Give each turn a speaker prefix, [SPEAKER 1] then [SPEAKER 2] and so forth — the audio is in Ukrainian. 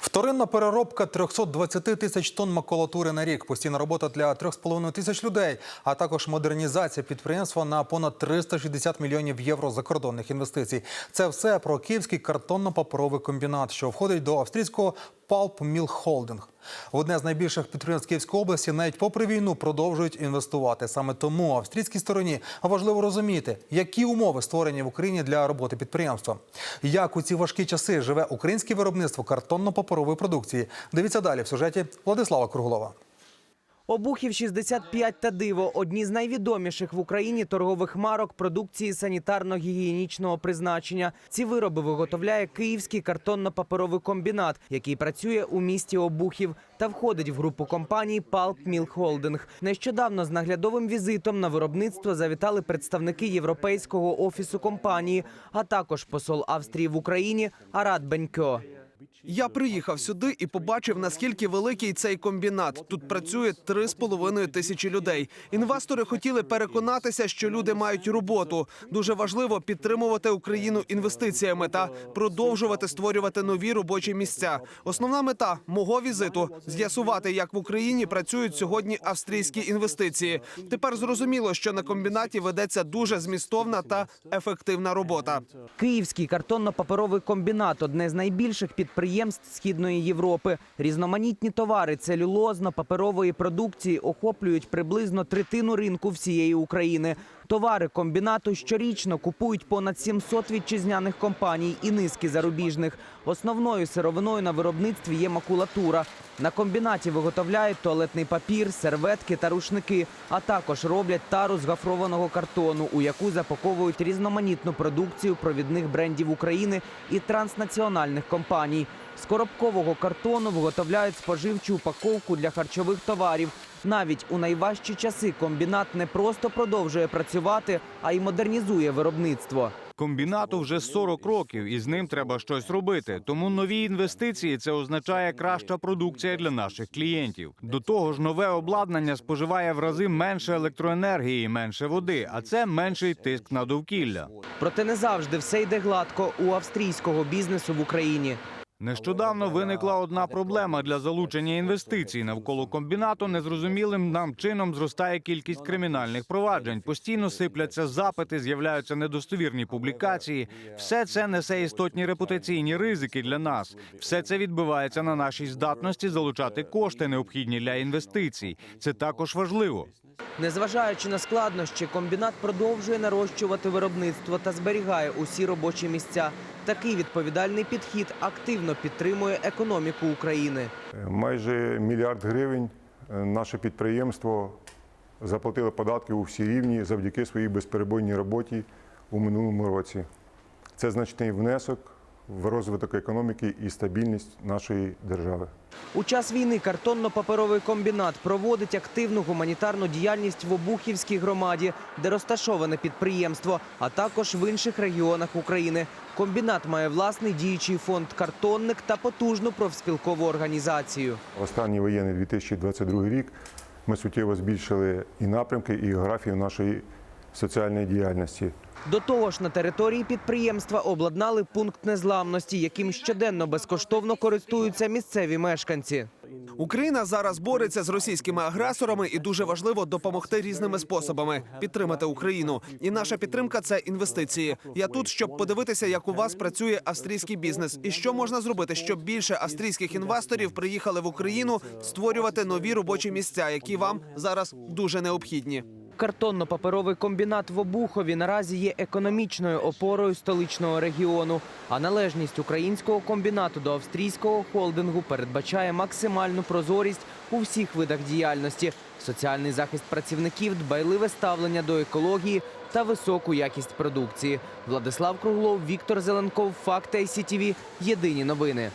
[SPEAKER 1] Вторинна переробка 320 тисяч тонн макулатури на рік, постійна робота для 3,5 тисяч людей, а також модернізація підприємства на понад 360 мільйонів євро закордонних інвестицій. Це все про київський картонно-паперовий комбінат, що входить до австрійського Pulp Mill Holding. В одне з найбільших підприємств Київської області навіть попри війну продовжують інвестувати. Саме тому австрійській стороні важливо розуміти, які умови створені в Україні для роботи підприємства. Як у ці важкі часи живе українське виробництво картонно-паперової продукції. Дивіться далі в сюжеті Владислава Круглова.
[SPEAKER 2] Обухів 65 та диво одні з найвідоміших в Україні торгових марок продукції санітарно-гігієнічного призначення. Ці вироби виготовляє Київський картонно-паперовий комбінат, який працює у місті Обухів та входить в групу компаній Pulp Mill Holding. Нещодавно з наглядовим візитом на виробництво завітали представники європейського офісу компанії, а також посол Австрії в Україні Арат Бенько.
[SPEAKER 3] Я приїхав сюди і побачив, наскільки великий цей комбінат. Тут працює три з половиною тисячі людей. Інвестори хотіли переконатися, що люди мають роботу. Дуже важливо підтримувати Україну інвестиціями та продовжувати створювати нові робочі місця. Основна мета мого візиту з'ясувати, як в Україні працюють сьогодні австрійські інвестиції. Тепер зрозуміло, що на комбінаті ведеться дуже змістовна та ефективна робота.
[SPEAKER 2] Київський картонно-паперовий комбінат одне з найбільших підприємств Східної Європи. Різноманітні товари целюлозно-паперової продукції охоплюють приблизно третину ринку всієї України. Товари комбінату щорічно купують понад 700 вітчизняних компаній і низки зарубіжних. Основною сировиною на виробництві є макулатура. На комбінаті виготовляють туалетний папір, серветки та рушники, а також роблять тару з гофрованого картону, у яку запаковують різноманітну продукцію провідних брендів України і транснаціональних компаній. З коробкового картону виготовляють споживчу упаковку для харчових товарів. Навіть у найважчі часи комбінат не просто продовжує працювати, а й модернізує виробництво.
[SPEAKER 4] Комбінату вже 40 років, і з ним треба щось робити. Тому нові інвестиції це означає краща продукція для наших клієнтів. До того ж, нове обладнання споживає в рази менше електроенергії, менше води, а це менший тиск на довкілля.
[SPEAKER 2] Проте не завжди все йде гладко у австрійського бізнесу в Україні.
[SPEAKER 4] Нещодавно виникла одна проблема для залучення інвестицій. Навколо комбінату незрозумілим нам чином зростає кількість кримінальних проваджень. Постійно сипляться запити, з'являються недостовірні публікації. Все це несе істотні репутаційні ризики для нас. Все це відбивається на нашій здатності залучати кошти, необхідні для інвестицій. Це також важливо.
[SPEAKER 2] Незважаючи на складнощі, комбінат продовжує нарощувати виробництво та зберігає усі робочі місця. Такий відповідальний підхід активно підтримує економіку України.
[SPEAKER 5] Майже мільярд гривень е, наше підприємство заплатило податки у всі рівні завдяки своїй безперебойній роботі у минулому році. Це значний внесок в розвиток економіки і стабільність нашої держави.
[SPEAKER 2] У час війни картонно-паперовий комбінат проводить активну гуманітарну діяльність в Обухівській громаді, де розташоване підприємство, а також в інших регіонах України. Комбінат має власний діючий фонд картонник та потужну профспілкову організацію.
[SPEAKER 5] Останній воєнний 2022 рік ми суттєво збільшили і напрямки, і географію нашої соціальної діяльності.
[SPEAKER 2] До того ж, на території підприємства обладнали пункт незламності, яким щоденно безкоштовно користуються місцеві мешканці.
[SPEAKER 3] Україна зараз бореться з російськими агресорами, і дуже важливо допомогти різними способами підтримати Україну. І наша підтримка це інвестиції. Я тут, щоб подивитися, як у вас працює австрійський бізнес, і що можна зробити, щоб більше австрійських інвесторів приїхали в Україну створювати нові робочі місця, які вам зараз дуже необхідні.
[SPEAKER 2] Картонно-паперовий комбінат в Обухові наразі є економічною опорою столичного регіону. А належність українського комбінату до австрійського холдингу передбачає максимальну прозорість у всіх видах діяльності, соціальний захист працівників, дбайливе ставлення до екології та високу якість продукції. Владислав Круглов, Віктор Зеленков, Факт ICTV. Єдині новини.